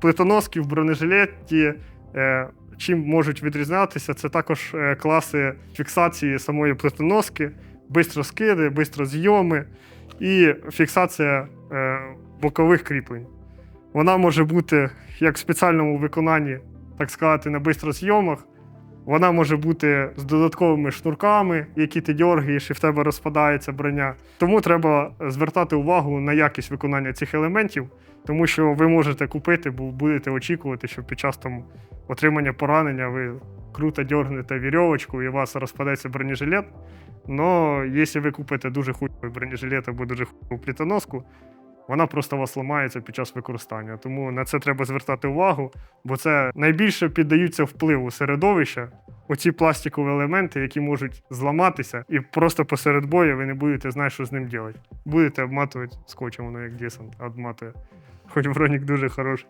Плитоноски в бронежилеті. Е, чим можуть відрізнятися, це також е, класи фіксації самої плитоноски, бистро скиди, бистро зйоми і фіксація е, бокових кріплень. Вона може бути як в спеціальному виконанні, так сказати, на бистрозйомах. Вона може бути з додатковими шнурками, які ти дергаєш, і в тебе розпадається броня. Тому треба звертати увагу на якість виконання цих елементів, тому що ви можете купити, бо будете очікувати, що під час там отримання поранення ви круто дергнете вірьовочку і у вас розпадеться бронежилет. Но якщо ви купите дуже хуйовий бронежилет або дуже хуйову плітоноску, вона просто у вас ламається під час використання. Тому на це треба звертати увагу, бо це найбільше піддаються впливу середовища. Оці пластикові елементи, які можуть зламатися, і просто посеред бою ви не будете знати, що з ним робити. Будете обматувати скотчем, воно як десант обматує. Хоч бронік дуже хороший.